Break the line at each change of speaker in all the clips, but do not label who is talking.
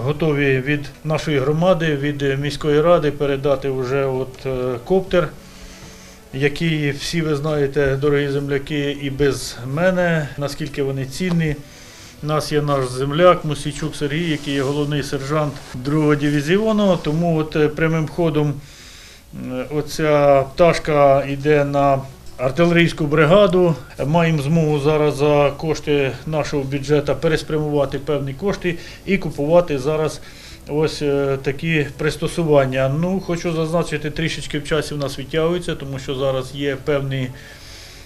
готові від нашої громади, від міської ради передати вже от е, коптер, який всі ви знаєте, дорогі земляки, і без мене, наскільки вони цінні. У нас є наш земляк Мусійчук Сергій, який є головний сержант 2-го дивізіону. Тому от е, прямим ходом оця пташка йде на артилерійську бригаду. Маємо змогу зараз за кошти нашого бюджету переспрямувати певні кошти і купувати зараз. Ось е, такі пристосування. Ну, хочу зазначити, трішечки в часі в нас відтягується, тому що зараз є певні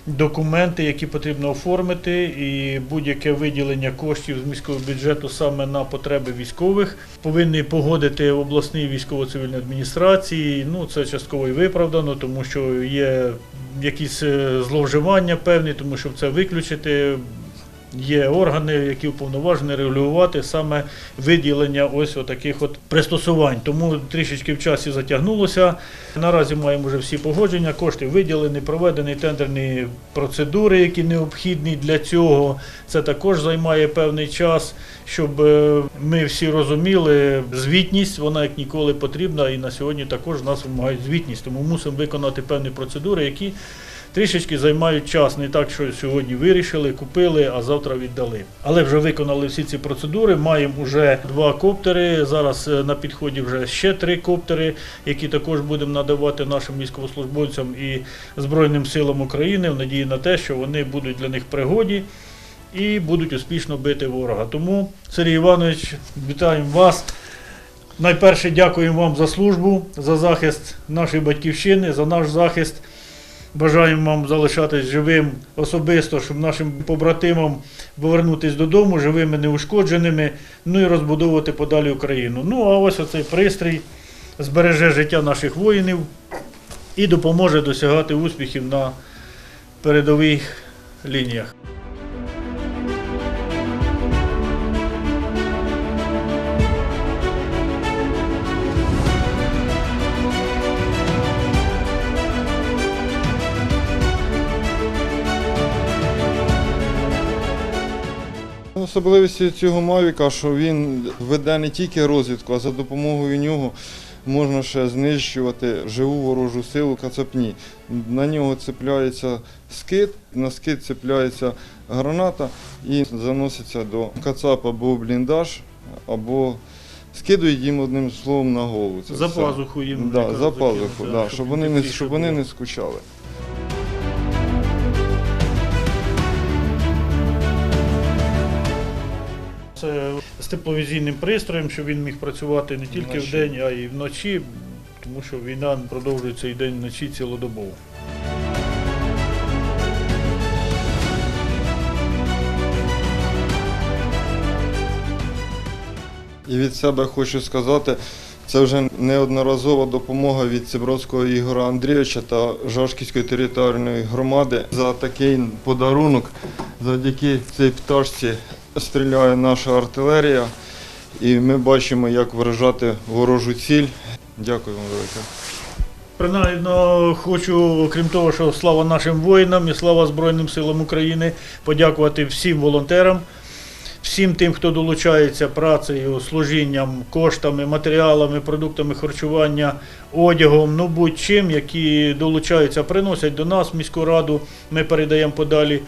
документи, які потрібно оформити, і будь-яке виділення коштів з міського бюджету саме на потреби військових повинні погодити обласні військово-цивільні адміністрації. Ну це частково і виправдано, тому що є якісь е, зловживання певні, тому що це виключити. Є органи, які уповноважені регулювати саме виділення ось таких от пристосувань. Тому трішечки в часі затягнулося. Наразі маємо вже всі погодження, кошти виділені, проведені тендерні процедури, які необхідні для цього. Це також займає певний час, щоб е, ми всі розуміли, звітність, вона як ніколи потрібна, і на сьогодні також нас вимагають звітність. Тому мусимо виконати певні процедури, які трішечки займають час. Не так, що сьогодні вирішили, купили, а завтра віддали. Але вже виконали всі ці процедури. Маємо вже два коптери. Зараз е, на підході вже ще три коптери, які також будемо надавати нашим військовослужбовцям і Збройним силам України в надії на те, що вони будуть для них пригоді. І будуть успішно бити ворога. Тому, Сергій Іванович, вітаємо вас. Найперше дякуємо вам за службу, за захист нашої батьківщини, за наш захист. Бажаємо вам залишатись живим особисто, щоб нашим побратимам повернутися додому живими, неушкодженими, ну і розбудовувати подалі Україну. Ну а ось оцей пристрій збереже життя наших воїнів і допоможе досягати успіхів на передових лініях.
Особливістю цього Мавіка, що він веде не тільки розвідку, а за допомогою нього можна ще знищувати живу ворожу силу кацапні. На нього цепляється скид, на скид цепляється граната і заноситься до кацапа або бліндаж, або скидують їм одним словом на голову. Це
За
все.
пазуху їм
Да, за пазуху,
да,
да, щоб, вони не, щоб вони не скучали.
Це з тепловізійним пристроєм, щоб він міг працювати не тільки
Вночі.
вдень, а й вночі, тому що війна продовжується і день і вночі цілодобово.
І від себе хочу сказати, це вже неодноразова допомога від Цибровського Ігора Андрійовича та Жашківської територіальної громади за такий подарунок. Завдяки цій пташці стріляє наша артилерія, і ми бачимо, як вражати ворожу ціль. Дякую вам велике.
Принаймні хочу, окрім того, що слава нашим воїнам і слава Збройним силам України, подякувати всім волонтерам, всім тим, хто долучається працею, служінням, коштами, матеріалами, продуктами харчування, одягом, ну будь-чим, які долучаються, приносять до нас міську раду, ми передаємо подалі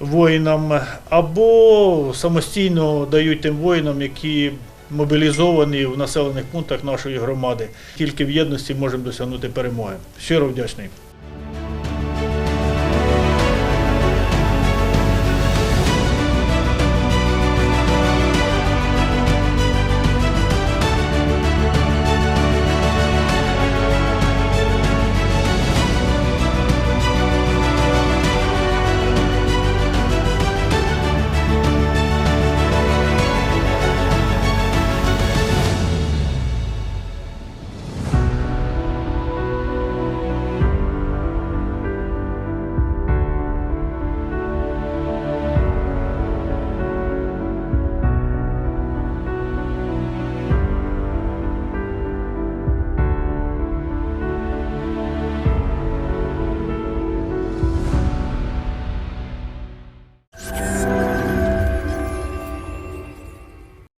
воїнам, або самостійно дають тим воїнам, які мобілізовані в населених пунктах нашої громади. Тільки в єдності можемо досягнути перемоги. Щиро вдячний.